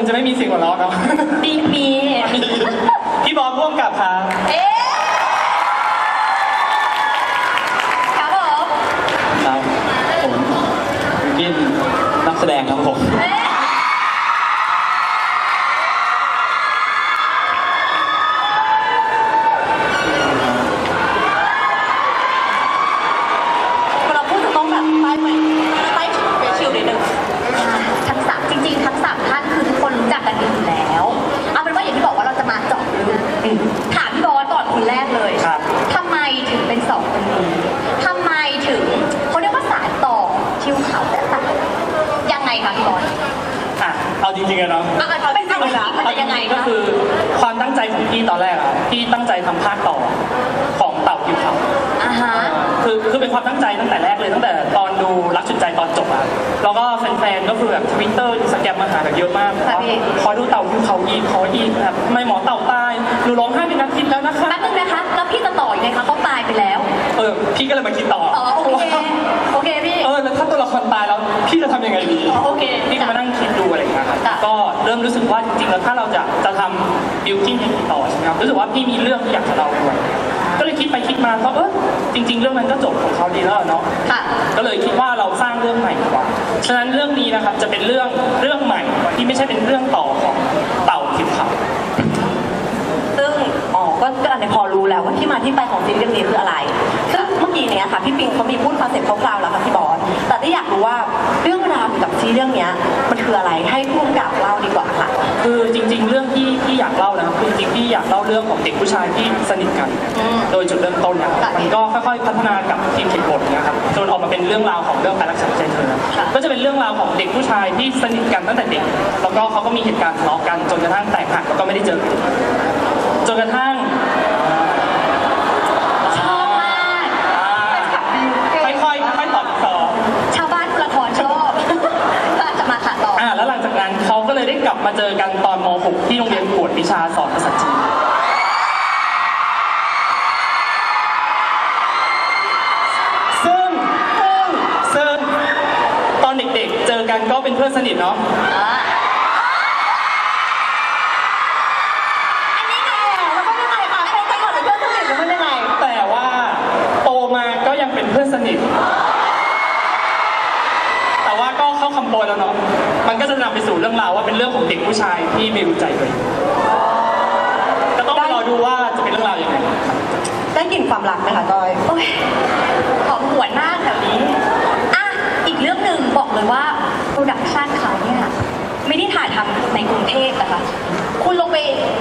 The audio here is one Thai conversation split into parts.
งจะไม่มีเสียงหัวเราะเนาะดีมี พี่บอสร่วมกับครับ เอ๊ะครับผม ครับผมวิกินนักแสดงครับผม เอ๊ะ เราพูดจะต้องแบบใต้ไหมใต้เฟชิลนิดนึง ทั้งสามจริงๆ ทั้งสามท่านคือทุกคนรู้จักกันดีอยู่แล้ว เอาเป็นว่าอย่างที่บอกว่าเราจะมาเจาะลึกถามพี่บอสก่อนคนแรกเลย ครับ ทำไมถึงเป็นสองคนนี้ทำไมถึงเขาเรียกว่าสายต่อทิวเขาและตัดยังไงคะพี่บอส อะเอาจริงๆอะเนาะ เอาเอาเป็นเอาจริงๆมันจะยังไง ก็ คะ คือความ ตั้งใจของพี่ตอนแรกอะพี่ตั้งใจทำภาคต่อของเต่ากิวเขาอ่าฮะคือคือเป็นความตั้งใจตั้งแต่แรกเลยตั้งแต่ตอนดูรักจุดใจตอนจบอะแล้วก็แฟนๆก็คือแบบทวิตเตอร์อินสตาแกรมมาหาแบบเยอะมากค่ะพี่ขอดูเต่ากิวเขาอีกขออีกแบบทำไมหมอเต่าตายหนูร้องไห้เป็นอาทิตย์แล้วนะคะแป๊บนึงนะคะแล้วพี่จะต่อยังไงคะเขาตายไปแล้ว เออพี่ก็เลยมาคิดต่ออ๋อโอเคโอเคพี่เออแล้ว ถ้าตัวละครตายแล้วพี่จะทำยังไงดีอ๋อโอเคพี่ก็มานั่งคิดดูอะไรอย่างเงี้ยครับจ้ะ ก็เริ่มรู้สึกว่าจริงๆแล้วถ้าเราจะจะทำบิวกิ้งอย่างนี้ต่อใช่ไหมครับรู้สึกว่าพี่มีเรื่องที่อยากจะเล่าด้วยก็เลยคิดไปคิดมาก็เออจริง ๆ เรื่องนั้นก็จบของเขาดีแล้วเนาะ ค่ะ ก็เลยคิดว่าเราสร้างเรื่องใหม่ดีกว่า ฉะนั้นเรื่องนี้นะครับจะเป็นเรื่องเรื่องใหม่ที่ไม่ใช่เป็นเรื่องต่อของเต่าทิพย์เขาซึ่งอ๋อก็ก็อันนี้พอรู้แล้วว่าที่มาที่ไปของซีรีส์เรื่องนี้คืออะไรซึ่งเมื่อกี้เนี้ยค่ะพี่ปิงเขามีพูดคอนเซ็ปต์คร่าวๆแล้วค่ะ ซีรีส์เรื่องเนี้ยมันคืออะไรให้ผู้กำกับเล่าดีกว่าค่ะ คือจริง ๆ เรื่องที่ที่อยากเล่านะครับคือจริงๆที่อยากเล่าเรื่องของเด็กผู้ชายที่สนิทกัน อืม โดยจุดเริ่มต้นนะครับค่ะมันก็ค่อยๆ พัฒนากับทีมเขียนบทเนะครับจนออกมาเป็นเรื่องราวของเรื่องการรักษาใจเธอ ค่ะ ก็จะเป็นเรื่องราวของเด็กผู้ชายที่สนิทกันตั้งแต่เด็ก แล้วก็เขาก็มีเหตุการณ์ทะเลาะกันจนกระทั่งแตกหักแล้วก็ไม่ได้เจอกันจนกระทั่ง ชอบมาก ค่อยๆค่อยๆตอบต่อ ชาวบ้านคุณละครชอบ ก็จะมาค่ะต่อ อ่าแล้วหลังจากนั้นเขา กลับมาเจอกันตอนม .6 ที่โรงเรียนกวดวิชาสอนภาษาจีน ซึ่งซึ่งซึ่งตอนเด็กๆ เจอกันก็เป็นเพื่อนสนิทเนาะ อ่าอันนี้ไง แล้วก็ยังไงคะใครใครก่อนเป็นเพื่อนสนิทหรือมันยังไง แต่ว่าโตมาก็ยังเป็นเพื่อนสนิท แต่ว่าก็เข้าคำโปรยแล้วเนาะ มันก็จะนำไปสู่เรื่องราวว่าเป็นเรื่องของเด็กผู้ชาย ที่ไม่รู้ใจตัวเองก็ต้องรอดูว่าจะเป็นเรื่องราวยังไงได้กลิ่นความรักไหมคะก้อยโอ้ยหอมหัวหน้าแถวนี้อะอีกเรื่องหนึ่งบอกเลยว่าโปรดักชันเขาเนี่ยไม่ได้ถ่ายทำในกรุงเทพนะคะคุณลงไป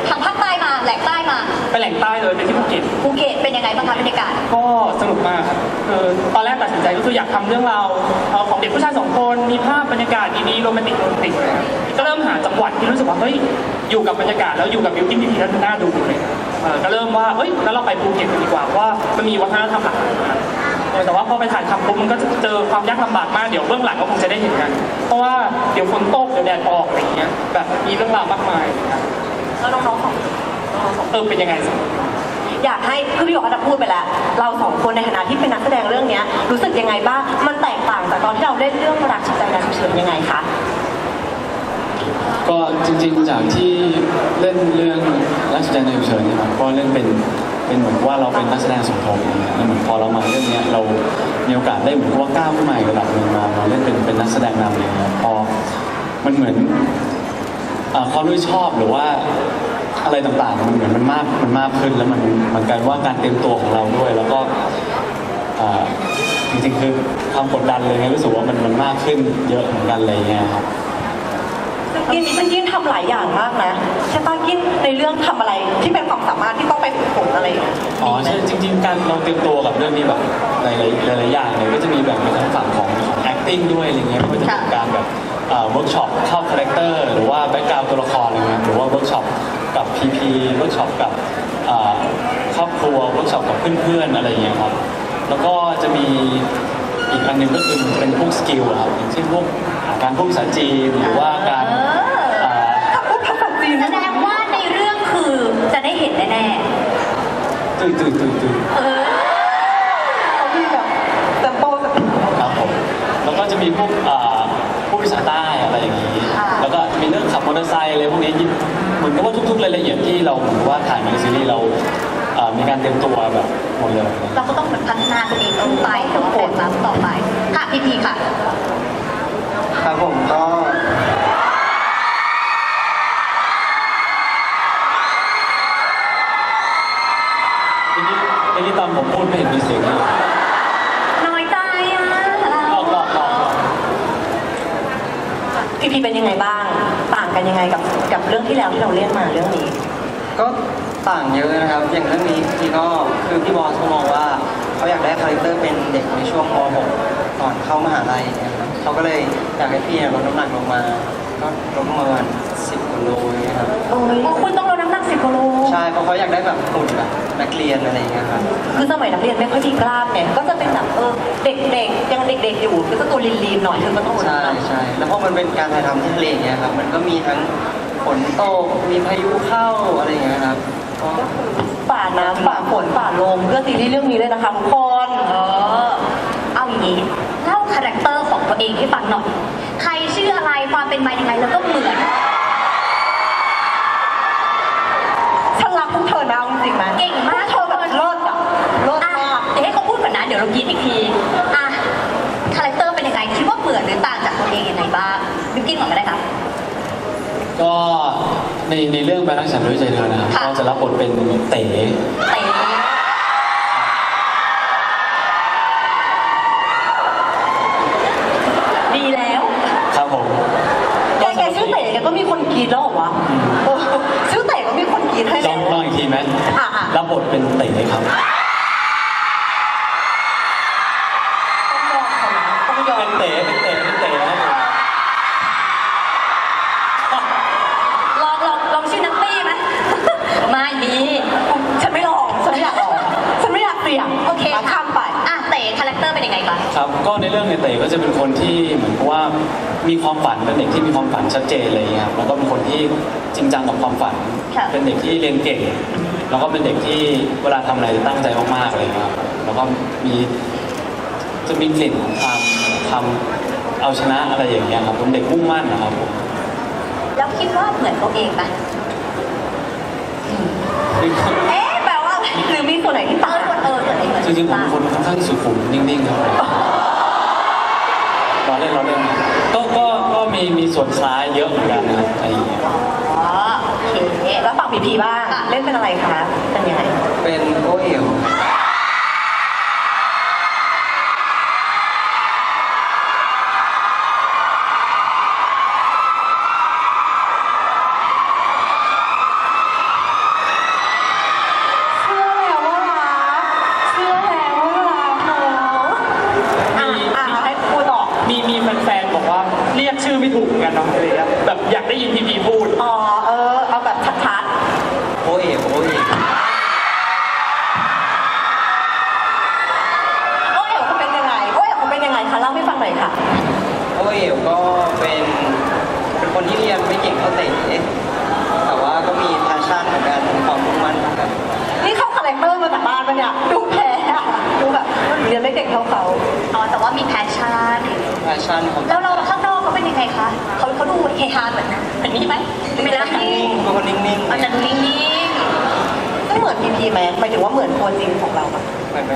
ทางภาคใต้มาแหลกใต้มา ไปแหล่งใต้เลยไปที่ภูเก็ตภูเก็ต เป็นยังไงบ้างคะบรรยากาศ ก็สนุกมากครับคือตอนแรกตัดสินใจก็คืออยากทำเรื่องราวเอ่อของเด็กผู้ชายสองคน มีภาพบรรยากาศดีๆโรแมนติกโรแมนติกก็เริ่มหาจังหวัดที่รู้สึกว่าเฮ้ยอยู่กับบรรยากาศแล้วอยู่กับบิวกิ้นพีพีแล้วน่าดูเลยเอ่อก็เริ่มว่าเฮ้ยแล้วเราไปภูเก็ตกันดีกว่าเพราะว่ามันมีวัฒนธรรมหลากหลายมากเออแต่ว่าพอไปถ่ายทำปุ๊บมันก็จะเจอความยากลำบากมากเดี๋ยวเบื้องหลังก็คงจะได้เห็นกันเพราะว่าเดี๋ยวฝนตกเดี๋ยวแดดออกอะไรอย่างเงี้ยแบบมีเรื่องราวมากมายนะครับแล้วน้องๆสองน้องๆสอง เออเป็นยังไงสิ อยากให้คือพี่หยกอาจจะพูดไปแล้ว เราสองคนในฐานะที่เป็นนักแสดงเรื่องเนี้ยรู้สึกยังไงบ้าง มันแตกต่างจากตอนที่เราเล่นเรื่องรักชุดใจรักฉุกเฉินยังไงคะ ก็จริงๆจากที่เล่นเรื่องรักสุดใจในฉุกเฉินเนี่ยครับก็เล่นเป็นเป็นเหมือนว่าเราเป็นนักแสดงสมทบนะครับแล้วเหมือนพอเรามาเรื่องเนี้ยเรามีโอกาสได้เหมือนกับว่าก้าวขึ้นมาอีกระดับหนึ่งมามาเล่นเป็นเป็นนักแสดงนำเลยครับพอมันเหมือนเอ่อความรู้ชอบหรือว่า อะไรต่างๆ มันเหมือนมันมากมันมากขึ้นแล้วมันมันกลายว่าการเตรียมตัวของเราด้วย แล้วก็เอ่อจริงๆคือความกดดันเลยไงรู้สึกว่ามันมันมากขึ้นเยอะเหมือนกันอะไรเงี้ยครับกินมันกินทำหลายอย่างมากนะใช่ปะกินในเรื่องทำอะไรที่เป็นความสามารถที่ต้องไปฝึกฝนอะไรอย่างเงี้ยอ๋อมีไหมใช่จริง ๆ การเราเตรียมตัวกับเรื่องนี้แบบหลายๆหลายๆอย่างเลยก็จะมีแบ่งเป็นทั้งฝั่งของของ acting ด้วยอะไรเงี้ยไม่ว่าจะเป็นค่ะการแบบเวิร์กช็อปเข้าคาแรคเตอร์หรือว่าแบ็กกราวตัวละครอะไรเงี้ยหรือว่าเวิร์กช็อป กับ PP เวิร์กช็อปกับเอ่อครอบครัวเวิร์กช็อปกับเพื่อนๆอะไรเงี้ยครับ แล้วก็จะมีอีกอันหนึ่งก็คือมันเป็นพวกสกิลอะครับอย่างเช่นพวกการพูดภาษาจีนหรือว่าการเอออ่าพูดภาษาจีนแสดงว่าในเรื่องคือจะได้เห็นแน่ตื่นตื่นตื่นตื่นๆเออเขามีแบบเต็มโปสติครับผมแล้วก็จะมีพวกอ่าผู้ ภาษาใต้อะไรอย่างนี้ แล้วก็มีเรื่องขับมอเตอร์ไซค์อะไรพวกนี้เหมือนกับว่าทุกๆรายละเอียดที่เราเหมือนกับว่าถ่ายมาในซีรีส์เราอ่ามีการเตรียมตัวแบบหมดเลยเราก็ต้องเหมือนพัฒนาตัวเองต่อไปแต่ว่าแบบรับต่อไปค่ะพีพีค่ะครับผมก็ทีนี้ทีนี้ตอนผมพูดไม่เห็นมีเสียงเลย น้อยใจอะ ลอกลอกลอกลอก พี่พีเป็นยังไงบ้าง ต่างกันยังไงกับกับเรื่องที่แล้วที่เราเล่นมาเรื่องนี้ ก็ต่างเยอะนะครับ อย่างเรื่องนี้พี่ก็คือพี่บอสเขามองว่าเขาอยากได้คาแรคเตอร์เป็นเด็กในช่วงม .6 ก่อนเข้ามหาลัยเนี่ยครับเขาก็เลยอยากให้พี่เนี่ยลดน้ำหนักลงมา ก็ลดลงมาประมาณ10กิโลอย่างเงี้ยครับ โอ้ยโอ้คุณต้องลดน้ำ หนักสิบกิโลใช่เพราะเขาอยากได้แบบหุ่นแบบนักเรียนอะไรอย่างเงี้ยครับคือสมัยนักเรียนไม่ค่อยมีกล้ามเนี่ยก็จะเป็นแบบเออเด็กๆยังเด็ก ๆ อยู่ก็จะตัวลีนๆหน่อยเธอก็ต้องลดใช่น้ำหนักใช่แล้วพอมันเป็นการถ่ายทำที่ทะเลอย่างเงี้ยครับมันก็มีทั้งฝนตกมีพายุเข้าอะไรอย่างเงี้ยครับก็ ฝ่าน้ำฝ่าฝนฝ่าลมเพื่อซีรีส์เรื่องนี้เลยนะคะทุกคนเออเอาอย่างนี้เล่าคาแรคเตอร์ของตัวเองให้ฟังหน่อย ใครชื่ออะไรความเป็นมายังไงแล้วก็เหมือน ฉันรักพวกเธอนะเอา จริงๆนะเก่งมากเธอแบบเลิศอะเลิศอะมากเดี๋ยวให้เขาพูดก่อนนะ เดี๋ยวเราคิดอีกทีอะคาแรคเตอร์เป็นยังไง คิดว่าเหมือนหรือต่างจากตัวเองยังไงบ้างบิวกิ้นก่อนก็ได้ค่ะก็ในในเรื่องแบรักฉันด้วยใจเธอนะครับค่ะก็จะรับบทเป็นเต๋เต๋ดีแล้วครับผมแกแกชื่อเต๋แกก็มีคนกรีดแล้วเหรอวะเออชื่อเต๋ก็มีคนกรีดให้ลแล้องว ลองอีกทีไหมอะอะรั บบทเป็นเต๋ครับ ต้องยอมเขานะต้องยอเป็มนเต๋เป็นเต๋เป็นเต๋ครับผมลองลองลองชื่อนัตตี้ไหม ไม่มีฉันไม่ลอง ฉันไม่อยากลอง ฉันไม่อยากเสี่ยงโอเคข้ามไปอะเต๋คาแรคเตอร์เป็นยังไงคะครับ ก็ในเรื่องเนี่ยเต๋ก็จะเป็นคนที่เหมือนกับว่ามีความฝันเป็นเด็กที่มีความฝันชัดเจนอะไรอย่างเลยครับแล้วก็เป็นคนที่จริงจังกับความฝัน ค่ะ เป็นเด็กที่เรียนเก่ง แล้วก็เป็นเด็กที่เวลาทำอะไรจะตั้งใจมากๆอะไรอย่างเลยครับแล้วก็มีจะมีกลิ่นของความทำเอาชนะอะไรอย่างเงี้ยครับเป็นเด็กมุ่งมั่นนะครับผมแล้วคิดว่าเหมือนตัวเองไหมเอ๊ะแปลว่าอะไรหรือมีส่วนไหนที่เอต่างอเออตัวเองเหมือนจริงๆผมเป็นคนค่อนข้างสุขุมนิ่งๆครับเราเล่นเราเล่นก็ก็ก็มีมีส่วนคล้ายเยอะเหมือนกันนะครับไอ้ นี้ แล้วฝั่งพีพีบ้าง เล่นเป็นอะไรคะ เป็นยังไง เป็นโอเอ๋ว เชื่อแล้วว่ารัก เชื่อแล้วว่ารักเนอะอะอะให้พูดต่อ มีมีแฟนๆบอกว่าเรียกชื่อไม่ถูกเหมือนกันเนาะอะไรเงี้ยแบบอยากได้ยินพีพีพูด อ๋อ เออ เอาแบบชัด โอเอ๋วโอเอ๋ว ๆโอ้ยเขาเป็นยังไงโอ้ยเขาเป็นยังไงคะเล่าให้ฟังหน่อยค่ะ โอเอ๋วก็เป็นเป็นคนที่เรียนไม่เก่งเท่าเต๋แต่ว่าก็มีแพชชั่นของการมีความมุ่งมั่นเหมือนกันนี่เข้าคาแรคเตอร์มาจากบ้านปะเนี่ยดูแพ้อะดูแบบเรียนไม่เก่งเท่าเขาอ๋อแต่ว่ามีแพชชั่นแพชชั่นของแล้วเราข้างนอกเขาเป็นยังไงคะเขาเขาดูเฮฮาเหมือนเหมือนนี่ไหมไม่ได้นิ่งเป็นคนนิ่งๆอาจจะดูนิ่งไม่เหมือนพีพีไหมหมายถึงว่าเหมือนตัวจริงของเราปะ เหมือนไหม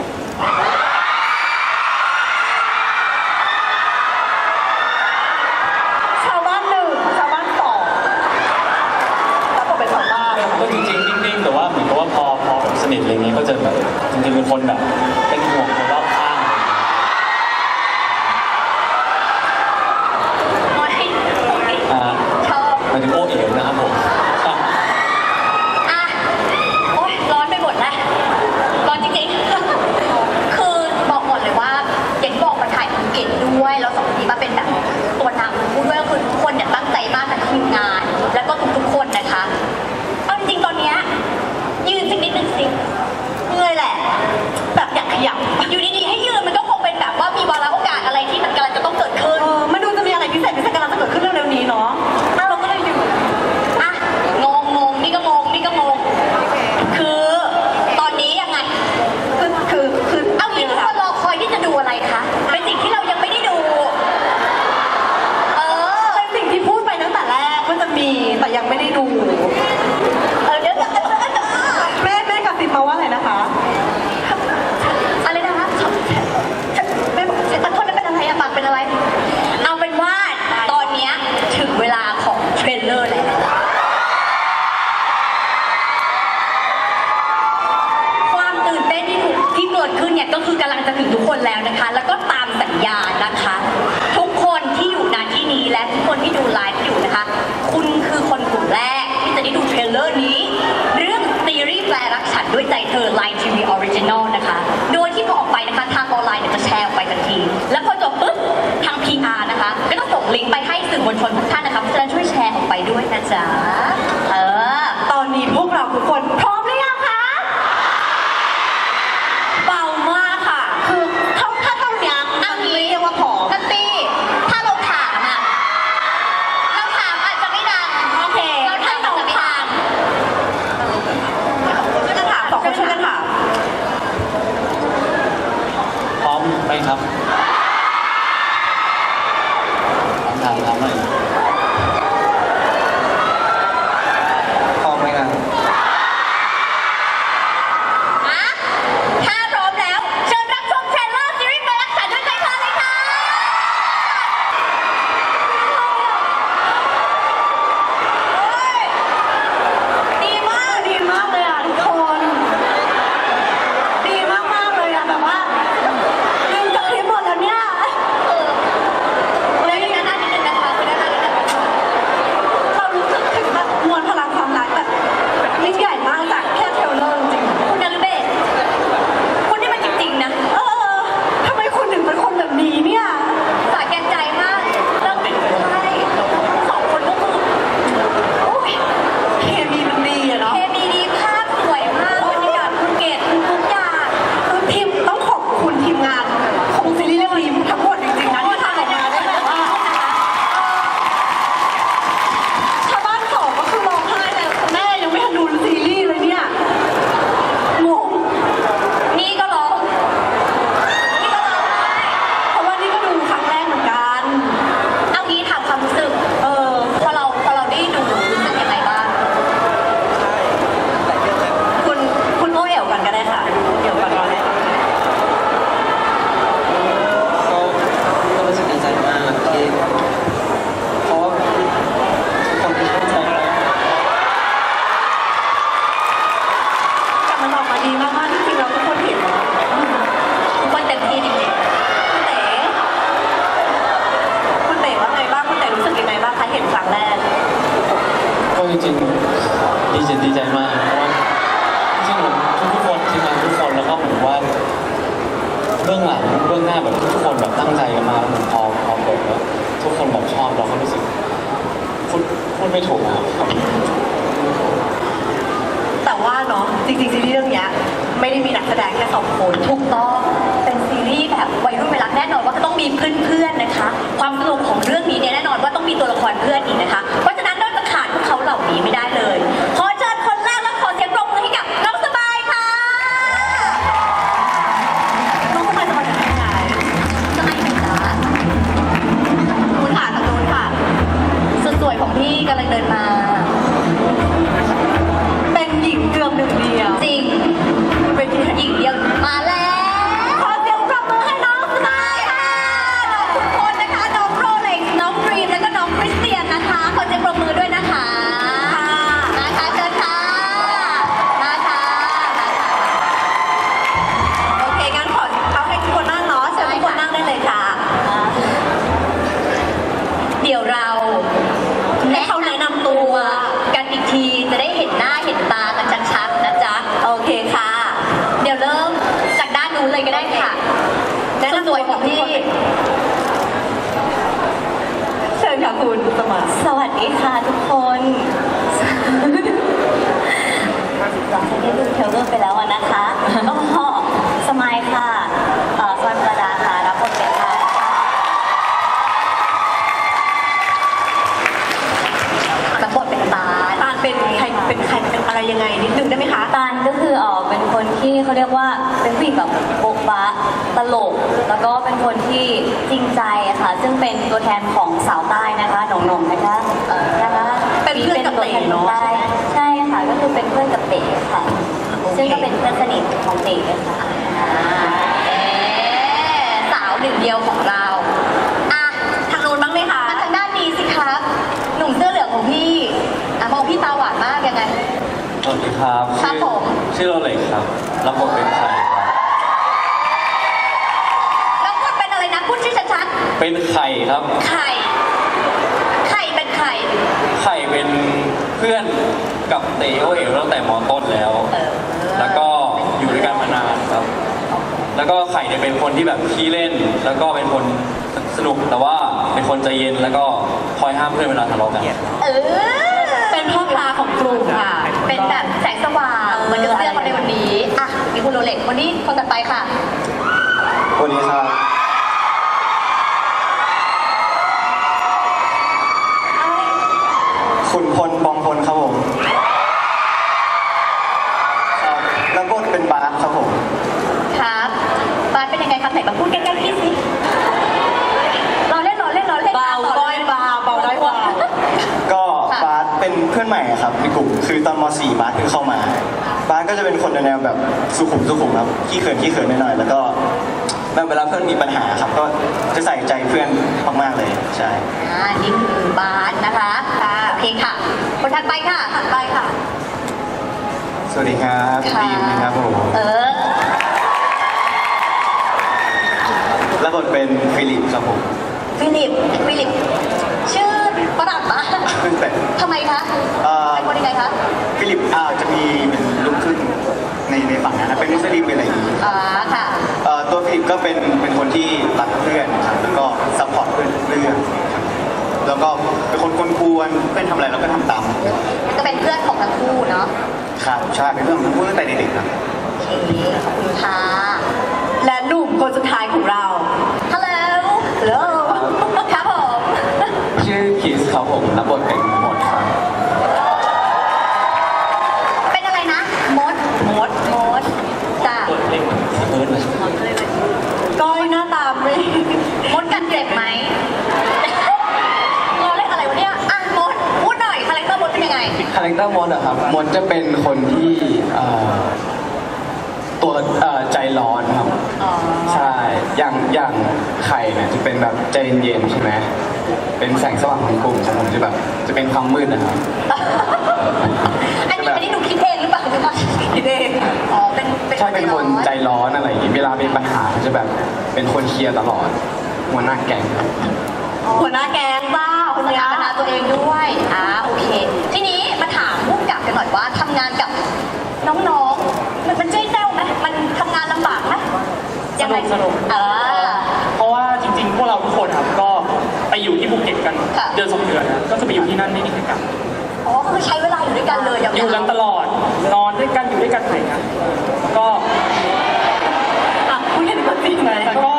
มีเพื่อนๆนะคะ ความสนุกของเรื่องนี้เนี่ยแน่นอนว่าต้องมีตัวละครเพื่อนอีกนะคะ เพราะฉะนั้นเราจะขาดพวกเขาเหล่านี้ไม่ได้ ให้เขาแนะนำตัวกันอีกทีจะได้เห็นหน้าเห็นตากันชัดๆนะจ๊ะ โอเคค่ะ เดี๋ยวเริ่มจากด้านนู้นเลยก็ได้ค่ะแนะนำตัวของพี่ เชิญค่ะคุณสมัครสวัสดีค่ะทุกคนหลังจากที่ดูเทรลเลอร์ไปแล้วอะนะคะก็สมายค่ะเอ่อสมายประดาค่ะรับบทเป็นค่ะรับบทเป็นตาล ตาลเป็นใครเป็นใครเป็นอะไรยังไงนิดนึงได้ไหมคะ ตาลก็คือเออเป็นคนที่เขาเรียกว่าเป็นผู้หญิงแบบโบ๊ะบะตลก แล้วก็เป็นคนที่จริงใจอะค่ะ ซึ่งเป็นตัวแทนของสาวใต้นะคะหนงๆนะคะเออนะคะเป็นเพื่อนกับเต๋เนอะใช่ใช่ค่ะ ก็คือเป็นเพื่อนกับเต๋ค่ะ ซึ่งก็เป็นเพื่อนสนิทของเต๋ค่ะเอ๊ะสาวหนึ่งเดียวของเราอะทางนู้นบ้างไหมคะมาทางด้านนี้สิครับ หนุ่มเสื้อเหลืองของพี่อะมองพี่ตาหวานมากยังไง สวัสดีครับครับชื่อผม ชื่อโรเล็กครับ รับบทเป็นไข่ครับ แล้วพูดเป็นอะไรนะพูดชื่อชัด เป็นไข่ครับๆไข่ ไข่เป็นไข่ ไข่เป็นเพื่อนกับเตโอเอ๋วตั้งแต่มต้นแล้ว เออแล้วก็อยู่ด้วยกันมานานครับ แล้วก็ไข่เนี่ยเป็นคนที่แบบขี้เล่น แล้วก็เป็นคนสนุกแต่ว่าเป็นคนใจเย็นแล้วก็คอยห้ามเพื่อนเวลาทะเลาะกัน เออ เป็นพ่อพลาของกลุ่มค่ะ เป็นแบบแสงสว่างเหมือนกับเสื้อเขาในวันนี้ อะ มีคุณโรเล็กคนนี้คนต่อไปค่ะ คนนี้ครับ ขุนพลปองพลครับผมครับแล้วบทเป็นบาสครับผม ครับบาสเป็นยังไงครับไหนมาพูดใกล้ๆพี่สิรอเล่นรอเล่นรอเล่น เบา ต่อ ด้อยเบาเบาด้อยเบา ก็ ค่ะ บาสเป็นเพื่อนใหม่ครับในกลุ่ม คือตอนม .4 บาสเพิ่งเข้ามา บาสก็ จะเป็นคนแนวๆแบบสุขุมสุขุมครับขี้เขินขี้เขินหน่อยๆแล้วก็แบบเวลาเพื่อนมีปัญหาครับ ก็จะใส่ใจเพื่อนมากๆเลยใช่อ่านี่คือบาสนะคะค่ะโอเคค่ะ คนถัดไปค่ะถัดไปค่ะ สวัสดีครับค่ะ ดีมนะครับผมเออและบทเป็นฟิลิปครับผมฟิลิปฟิลิปชื่อฝรั่งปะ แต่ ทำไมคะ เอ่อ เป็นคนยังไงคะ ฟิลิปอาจะมีเป็นลูกครึ่งในใน ฝั่งนั้นนะเป็นมุสลิมเป็นอะไรอย่างนี้อ่าค่ะ เอ่อตัวฟิลิปก็เป็นเป็นคนที่รักเพื่อนครับแล้วก็ซัพพอร์ตเพื่อนทุกเรื่องครับแล้วก็เป็นคนกวนๆเพื่อนทำอะไรเราก็ทำตามก็เป็นเพื่อนของทั้งคู่เนาะครับใช่เป็นเพื่อนของทั้งคู่ตั้งแต่เด็กๆครับ โอเคขอบคุณค่ะ และหนุ่มคนสุดท้ายของเรา ฮัลโหล ฮัลโหล ครับผม ชื่อคิสครับผมรับบทเป็นหมดครับ เป็นอะไรนะ มด มด มด จ้ะ เปิดเพลงเหมือนเอิร์ธเลย ก้อยหน้าตาไม่ มดกันเจ็บไหมรอเล่นอะไรวะเนี่ย อะ มด พูดหน่อย คาแรคเตอร์มดเป็นยังไง คาแรคเตอร์มดอะครับมดจะเป็นคนที่เอ่อตัวเอ่อใจร้อนครับ อ๋อใช่ อย่างอย่างไข่เนี่ยจะเป็นแบบใจเย็นๆใช่ไหม เป็นแสงสว่างของกลุ่มของผมจะแบบจะเป็นความมืดนะครับ อันนี้อันนี้หนูคิดเองหรือเปล่าหรือว่าคิดเองอ๋อเป็นเป็นใช่เป็นคนใจร้อนร้อนอะไรอย่างงี้ เวลามีปัญหาจะแบบเป็นคนเคลียร์ตลอด หัวหน้าแก๊งครับ หัวหน้าแกงบ้า สถาปนาตัวเองด้วยอ่าโอเค ทีนี้มาถามผู้กำกับกันหน่อยว่าทำงานกับน้องๆ มันมันเจ๊เจ้าไหมมันทำงานลำบากไหมยังไงสนุกสนุก อ่า เพราะว่าจริงๆ พวกเราทุกคนครับก็ไปอยู่ที่ภูเก็ตกันเดือนสองเดือนนะก็จะไปอยู่ที่นั่นไม่มีกิจกรรมอ๋อคือใช้เวลาอยู่ด้วยกันเลยอย่าวๆอยู่กันตลอดนอนด้วยกันอยู่ด้วยกันไหเนะก็อะคุยกันดีกว่าสิ แต่ก็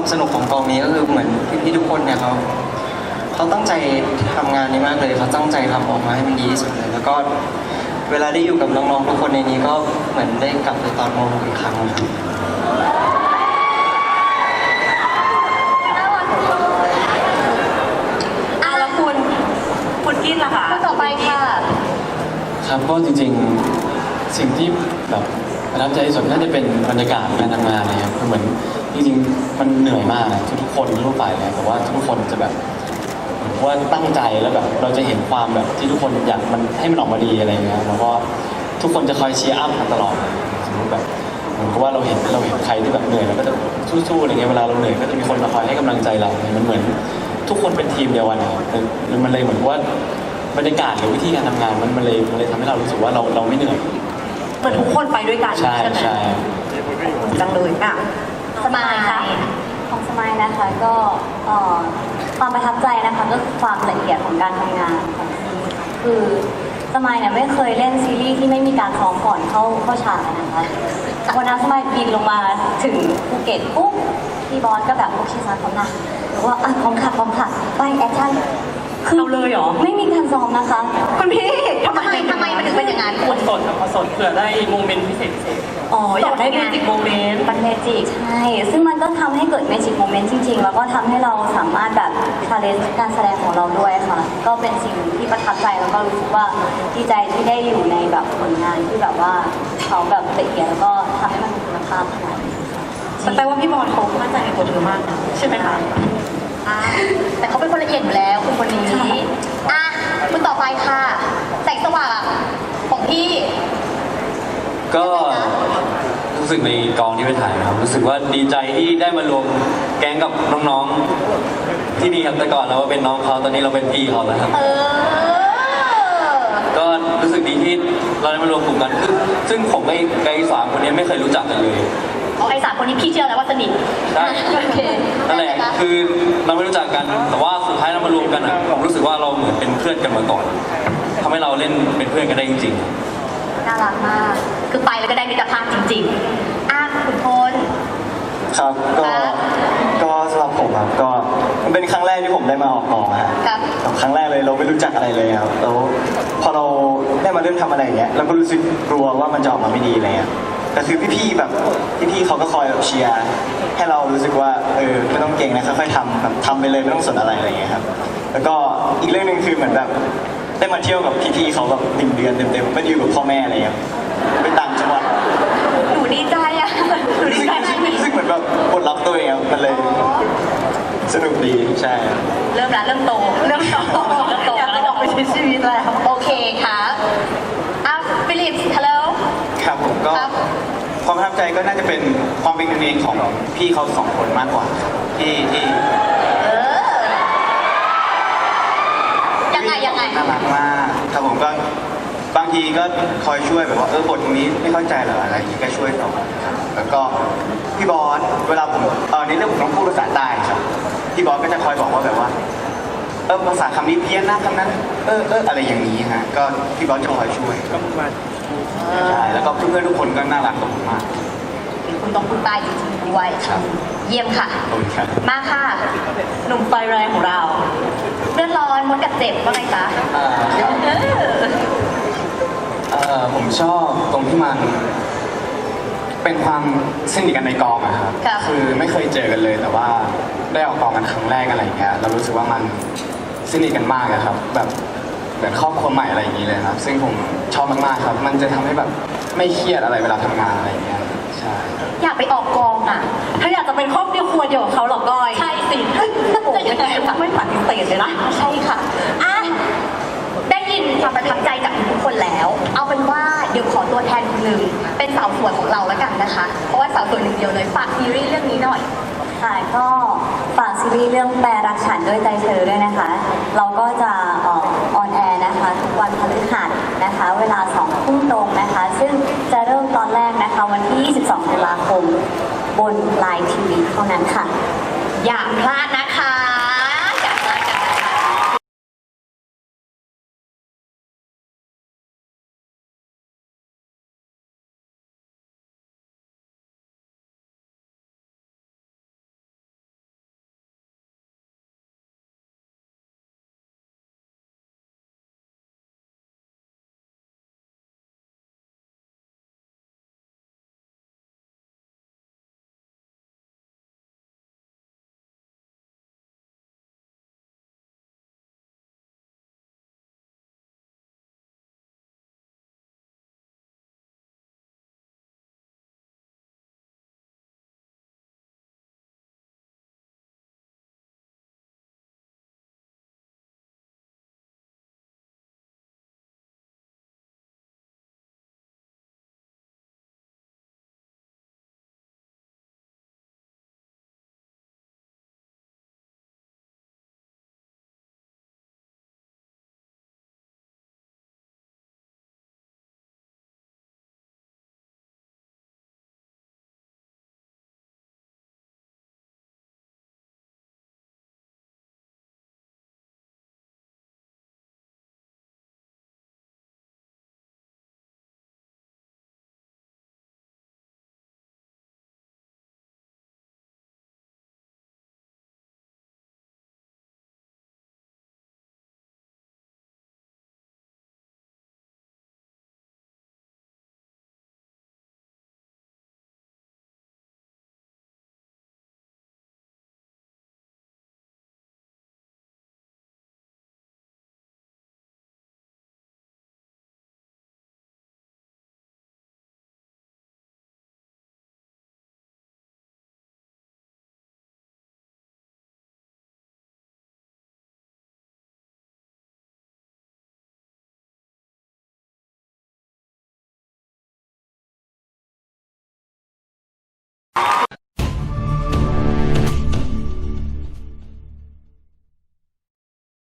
คือความสนุกของกองนี้ก็คือเหมือนพี่ๆทุกคนเนี่ยเขาเขาตั้งใจทำงานนี้มากเลยเขาตั้งใจทำออกมาให้มันดีที่สุดเลย แล้วก็เวลาได้อยู่กับน้องๆทุกคนในนี้ก็เหมือนได้กลับไปตอนม .6 อีกครั้งครับอะแล้วคุณคุณกินล่ะคะคนต่อไปค่ะ ครับก็จริงๆสิ่งที่แบบ ประทับใจที่สุดน่าจะเป็นบรรยากาศการทำงานเลยครับคือเหมือนจริงๆมันเหนื่อยมากนะทุกๆคนทุกฝ่ายเลยแต่ว่าทุกคนจะแบบว่าตั้งใจแล้วแบบเราจะเห็นความแบบที่ทุกคนอยากมันให้มันออกมาดีอะไรเงี้ยแล้วก็ทุกคนจะคอยเชียร์อัพกันตลอดสมมติแบบเหมือนกับว่าเราเห็นเราเห็นใครที่แบบเหนื่อยเราก็จะสู้ๆอะไรเงี้ยเวลาเราเหนื่อยก็จะมีคนมาคอยให้กำลังใจเราเนี่ยมันเหมือนทุกคนเป็นทีมเดียวกันนะครับมันเลยเหมือนว่าบรรยากาศหรือวิธีการทำงานมันมันเลยมันเลยทำให้เรารู้สึกว่าเราเราไม่เหนื่อย เหมือนทุกคนไปด้วยกันใช่ไหมใช่จังเลยอะสมายค่ะของสมัยนะคะก็เอ่อความประทับใจนะคะก็คือความละเอียดของการทำงานของซีรีส์คือสมัยเนี่ยไม่เคยเล่นซีรีส์ที่ไม่มีการซ้อมก่อนเข้าเข้าฉากนะคะวันนั้นสมัยบินลงมาถึงภูเก็ตปุ๊บพี่บอสก็แบบโอเคซันพร้อมนะหรือว่าอะพร้อมค่ะพร้อมค่ะไปแอคชั่นเอาเลยเหรอไม่มีการซ้อมนะคะคุณพี่ทำทำไมไมทำไมมั นถึงเป็นอย่างนั้นคนสดครับพอสดเผื่อได้โมเมนต์พิเศษพิเศษอ๋ออยากได้เมจิกโมเมนต์มันเมจิกใช่ ซึ่งมันก็ทำให้เกิดเมจิกโมเมนต์จริง ๆ แล้วก็ทำให้เราสามารถแบบชาเลนจ์การแสดงของเราด้วยค่ะ ก็เป็นสิ่งที่ประทับใจแล้วก็รู้สึกว่าดีใจที่ได้อยู่ในแบบผลงานที่แบบว่าเขาแบบละเอียดแล้วก็ทำให้มันมีคุณภาพขนาดนี้ค่ะ แปลว่าพี่บอลเขามั่นใจในตัวเธอมากนะใช่ไหมคะอะแต่เขาเป็นคนละเอียดอยู่แล้วคุณคนนี้ อะคุณต่อไปค่ะ แสงสว่างของ พี่ ก็รู้สึกในกองที่ไปถ่ายนะครับ รู้สึกว่าดีใจที่ได้มารวมแก๊งกับน้องๆ ที่นี่ครับแต่ก่อนเราเป็นน้องเขาตอนนี้เราเป็นพี่เขาแล้วครับเออ ก็รู้สึกดีที่เราได้มารวมกลุ่มกันซึ่งซึ่งผมกับไกด์สามคนนี้ไม่เคยรู้จักกันเลยเอาไอ้สามคนนี้พี่เชื่อแล้วว่าสนิทใช่โอเคนั่นแหละได้ไมคคือเราไม่รู้จักกัน แต่ว่าสุดท้ายเรามารวมกันอะผมรู้สึกว่าเราเหมือนเป็นเพื่อนกันมาก่อน ทำให้เราเล่นเป็นเพื่อนกันได้จริงๆน่ารักมาก คือไปแล้วก็ได้มิตรภาพจริงๆอะคุณพล ครับก็ครับ ก็สำหรับผมครับก็มันเป็นครั้งแรกที่ผมได้มาออกกองอะฮะครับ ครั้งแรกเลยเราไม่รู้จักอะไรเลยครับแล้วพอเราได้มาเริ่มทำอะไรอย่างเงี้ยเราก็รู้สึกกลัวว่ามันจะออกมาไม่ดีอะไรเงี้ยแต่คือพี่ๆแบบพี่ๆเขาก็คอยแบบเชียร์ให้เรารู้สึกว่าเออไม่ต้องเก่งนะค่อยๆทำแบบทำไปเลยไม่ต้องสนอะไรอะไรเงี้ยครับแล้วก็อีกเรื่องหนึ่งคือเหมือนแบบ ได้มาเที่ยวกับพี่ๆเขาแบบหนึ่งเดือนเต็มๆไม่ได้อยู่กับพ่อแม่อะไรเงี้ยไปต่างจังหวัดหนูดีใจอะหนูดีรู้สึกใจรู้สึกรู้สึกเหมือนแบบปลดล็อกตัวเองครับมันเลยสนุกดีใช่ครับ เริ่มละเริ่มโต เริ่มโตเริ่มโตอยากจะออกไปใช้ชีวิตแล้ว โอเคครับอ้าวฟิลิปฮัลโหล ครับผมก็ครับ ความประทับใจก็น่าจะเป็นความเป็นกันเองของพี่เขาสองคนมากกว่าครับที่ที่ เออ ยังไงยังไง น่ารักมากครับผมก็บางทีก็คอยช่วยแบบว่าเออบทตรงนี้ไม่เข้าใจเหรออะไรอย่างนี้ก็ช่วยสอนครับแล้วก็พี่บอสเวลาผมเออในเรื่องผมต้องพูดภาษาใต้ครับพี่บอสก็จะคอยบอกว่าแบบว่าเออภาษาคำนี้เพี้ยนนะคำนั้นเออเอออะไรอย่างนี้ฮะก็พี่บอสจะคอยช่วยใช่แล้วก็เพื่อนๆทุกคนก็น่ารักกับผมมากคุณต้องพูดใต้จริงๆด้วยครับเยี่ยมค่ะ ขอบคุณครับมาค่ะ หนุ่มไฟแรงของเราเลือดร้อนมดกัดเจ็บว่าไงจ๊ะเอ่อเออเอ่อผมชอบตรงที่มัน เป็นความสนิทกันในกองอะครับครับคือไม่เคยเจอกันเลย แต่ว่าได้ออกกองกันครั้งแรกอะไรอย่างเงี้ยเรารู้สึกว่ามันสนิทกันมากอะครับ แบบเหมือนครอบครัวใหม่อะไรอย่างนี้เลยครับ ซึ่งผมชอบมากๆครับ มันจะทำให้แบบไม่เครียดอะไรเวลาทำงานอะไรอย่างเงี้ยใช่ครับอยากไปออกก องอะถ้าอยากจะเป็นครอบครัวเดียวกับเขาเหรอก้อยใช่สิโอ้โหจะยังไงล่ะไม่ปฏิเสธเลยนะใช่ค่ะอะได้ยินความประทับใจจากทุกคนแล้วเดี๋ยวขอตัวแทนคนหนึ่งเป็นสาวสวยของเราแล้วกันนะคะ เพราะว่าสาวสวยหนึ่งเดียวเลยฝากซีรีส์เรื่องนี้หน่อยค่ะก็ฝากซีรีส์เรื่องแปรรักฉันด้วยใจเธอด้วยนะคะ เราก็จะออนแอร์นะคะ ทุกวันพฤหัสนะคะ เวลา2ทุ่มตรง คน